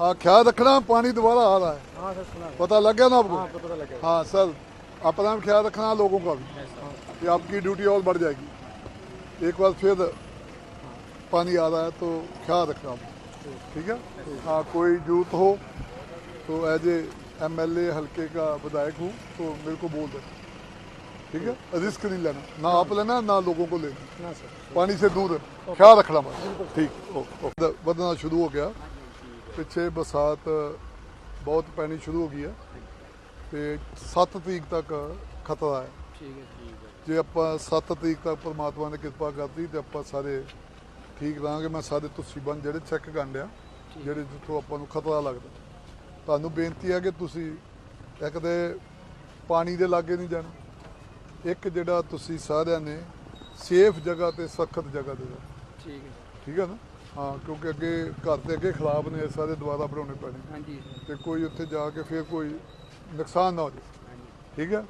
हाँ ख्याल रखना पानी दोबारा आ रहा है हाँ सर सुना पता लग गया ना आपको हाँ पता लग गया हाँ सर अपना भी ख्याल रखना लोगों का भी कि आपकी ड्यूटी और बढ़ जाएगी एक बार फिर पानी आ रहा है तो ख्याल रखना आप ठीक है हाँ कोई जरूरत हो तो as a M L A हल्के का विधायक हूँ तो मेरे को बोल देना ठीक है रिस्क नहीं लेना ना आप लेना ना लोगों को लेना ना सर पानी से दूर ख्याल रखना बस ठीक ओ- ओ- ਵਧਣਾ ਸ਼ੁਰੂ ਹੋ ਗਿਆ ਪਿੱਛੇ ਬਰਸਾਤ ਬਹੁਤ ਪੈਣੀ ਸ਼ੁਰੂ ਹੋ ਗਈ ਹੈ ਤੇ 7 ਤਰੀਕ ਤੱਕ ਖਤਰਾ ਹੈ। ਠੀਕ ਹੈ ਜੇ ਆਪਾਂ 7 ਤਰੀਕ ਤੱਕ ਪਰਮਾਤਮਾ ਨੇ ਕਿਰਪਾ ਕਰਦੀ ਤੇ ਆਪਾਂ ਸਾਰੇ ਠੀਕ ਰਾਂਗੇ ਮੈਂ ਸਾਰੇ ਤੁਸੀਂ ਬੰਦ ਜਿਹੜੇ ਚੈੱਕ ਕਰਨ ਲਿਆ ਜਿਹੜੇ ਜਿੱਥੋਂ ਆਪਾਂ ਨੂੰ ਖਤਰਾ ਲੱਗਦਾ। ਤੁਹਾਨੂੰ ਬੇਨਤੀ ਹੈ ਕਿ ਤੁਸੀਂ ਇੱਕ ਦੇ ਪਾਣੀ ਦੇ ਲਾਗੇ ਨਹੀਂ ਜਾਣਾ। ਇੱਕ ਜਿਹੜਾ ਤੁਸੀਂ ਸਾਰਿਆਂ ਨੇ ਸੇਫ ਜਗ੍ਹਾ ਤੇ ਸਖਤ ਜਗ੍ਹਾ ਦੇ ਜਾਣਾ। ਠੀਕ ਹੈ। ਠੀਕ ਹੈ ਨਾ? ਹਾਂ ਕਿਉਂਕਿ ਅੱਗੇ ਘਰ ਦੇ ਅੱਗੇ ਖਿਲਾਫ ਨੇ ਸਾਰੇ ਦੁਬਾਰਾ ਬਣਾਉਣੇ ਪੈਣੇ। ਹਾਂਜੀ। ਤੇ ਕੋਈ ਉੱਥੇ ਜਾ ਕੇ ਫਿਰ ਕੋਈ ਨੁਕਸਾਨ ਨਾ ਹੋ ਜਾਵੇ। ਠੀਕ ਹੈ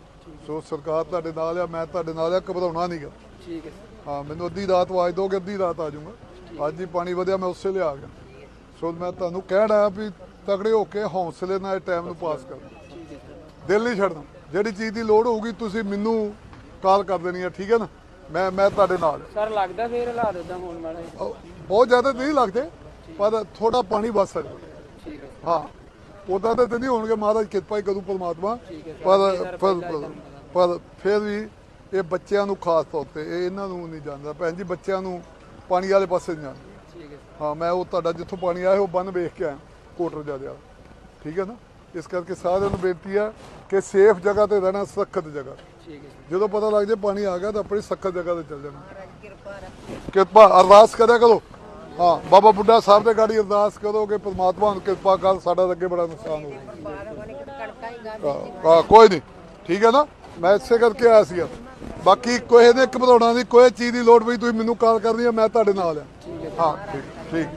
ਸੋ ਸਰਕਾਰ ਤੁਹਾਡੇ ਨਾਲ ਆ ਮੈਂ ਤੁਹਾਡੇ ਨਾਲ ਆ ਘਬਰਾਉਣਾ ਨਹੀਂਗਾ ਠੀਕ ਹੈ। ਹਾਂ ਮੈਨੂੰ ਅੱਧੀ ਰਾਤ ਵਾਜ ਦੋਗੇ ਅੱਧੀ ਰਾਤ ਆ ਜਾਊਗਾ। ਅੱਜ ਹੀ ਪਾਣੀ ਵਧਿਆ ਮੈਂ ਉਸੇ ਲਿਆ ਗਿਆ। ਸੋ ਮੈਂ ਤੁਹਾਨੂੰ ਕਹਿ ਰਿਹਾ ਵੀ ਤਗੜੇ ਹੋ ਕੇ ਹੌਸਲੇ ਨਾਲ ਟਾਈਮ ਨੂੰ ਪਾਸ ਕਰੋ। ਦਿਲ ਨਹੀਂ ਛੱਡਣਾ। ਜਿਹੜੀ ਚੀਜ਼ ਦੀ ਲੋੜ ਹੋਊਗੀ ਤੁਸੀਂ ਮੈਨੂੰ ਕਾਲ ਕਰ ਦੇਣੀ ਹੈ ਠੀਕ ਹੈ ਨਾ? ਮੈਂ ਮੈਂ ਤੁਹਾਡੇ ਨਾਲ। ਸਰ ਲੱਗਦਾ ਫੇਰ ਹਾਲਾਤ ਇਦਾਂ ਹੋਣ ਵਾਲੇ ਬਹੁਤ ਜ਼ਿਆਦਾ ਨਹੀਂ ਲੱਗਦੇ ਪਰ ਥੋੜਾ ਪਾਣੀ ਬਸ ਸਕਦਾ ਠੀਕ ਹੈ। ਹਾਂ ਉਦਾਂ ਤਾਂ ਨਹੀਂ ਹੋਣਗੇ ਮਹਾਰਾਜ ਕਿਰਪਾ ਹੀ ਕਰੂ ਪਰਮਾਤਮਾ। ਪਰ ਪਰ ਪਰ- ਫਿਰ ਵੀ ਇਹ ਬੱਚਿਆਂ ਨੂੰ ਖਾਸ ਤੌਰ ਤੇ ਇਹ ਇਹਨਾਂ ਨੂੰ ਨਹੀਂ ਜਾਣਦਾ ਭੈਣ ਜੀ ਬੱਚਿਆਂ ਨੂੰ ਪਾਣੀ ਵਾਲੇ ਪਾਸੇ ਨਹੀਂ ਜਾਣਦਾ ਠੀਕ ਹੈ। ਹਾਂ ਮੈਂ ਉਹ ਤੁਹਾਡਾ ਜਿੱਥੋਂ ਪਾਣੀ ਆਇਆ ਉਹ ਬੰਨ ਵੇਖ ਕੇ ਆਇਆ ਕੋਟਰ ਜਾ ਰਿਹਾ। ਠੀਕ ਹੈ ਨਾ? ਇਸ ਕਰਕੇ ਸਾਰਿਆਂ ਨੂੰ ਬੇਨਤੀ ਹੈ ਕਿ ਸੇਫ ਜਗ੍ਹਾ ਤੇ ਰਹਿਣਾ ਸਖਤ ਜਗ੍ਹਾ ਜਦੋਂ ਪਤਾ ਲੱਗ ਜੇ ਪਾਣੀ ਆ ਗਿਆ ਤਾਂ ਆਪਣੀ ਸਖਤ ਜਗ੍ਹਾ ਤੇ ਚੱਲ ਜਾਣਾ। ਕਿਰਪਾ ਅਰਦਾਸ ਕਰਿਆ ਕਰੋ। ਹਾਂ ਬਾਬਾ ਬੁੱਢਾ ਸਾਹਿਬ ਦੇ ਗਾੜੀ ਅਰਦਾਸ ਕਰੋ ਕਿ ਪ੍ਰਮਾਤਮਾ ਨੂੰ ਕਿਰਪਾ ਕਰ ਸਾਡਾ ਅੱਗੇ ਬੜਾ ਨੁਕਸਾਨ ਹੋ ਗਿਆ। ਹਾਂ ਕੋਈ ਨਹੀਂ। ਠੀਕ ਹੈ ਨਾ? ਮੈਂ ਇਸੇ ਕਰਕੇ ਆਇਆ ਸੀ ਬਾਕੀ ਕੋਈ ਨੇ ਘਬਰਾਉਣਾ ਨਹੀਂ ਕੋਈ ਚੀਜ਼ ਦੀ ਲੋੜ ਪਈ ਤੁਸੀਂ ਮੈਨੂੰ ਕਾਲ ਕਰਨੀ ਹੈ ਮੈਂ ਤੁਹਾਡੇ ਨਾਲ ਆ। ਹਾਂ ਠੀਕ ਠੀਕ।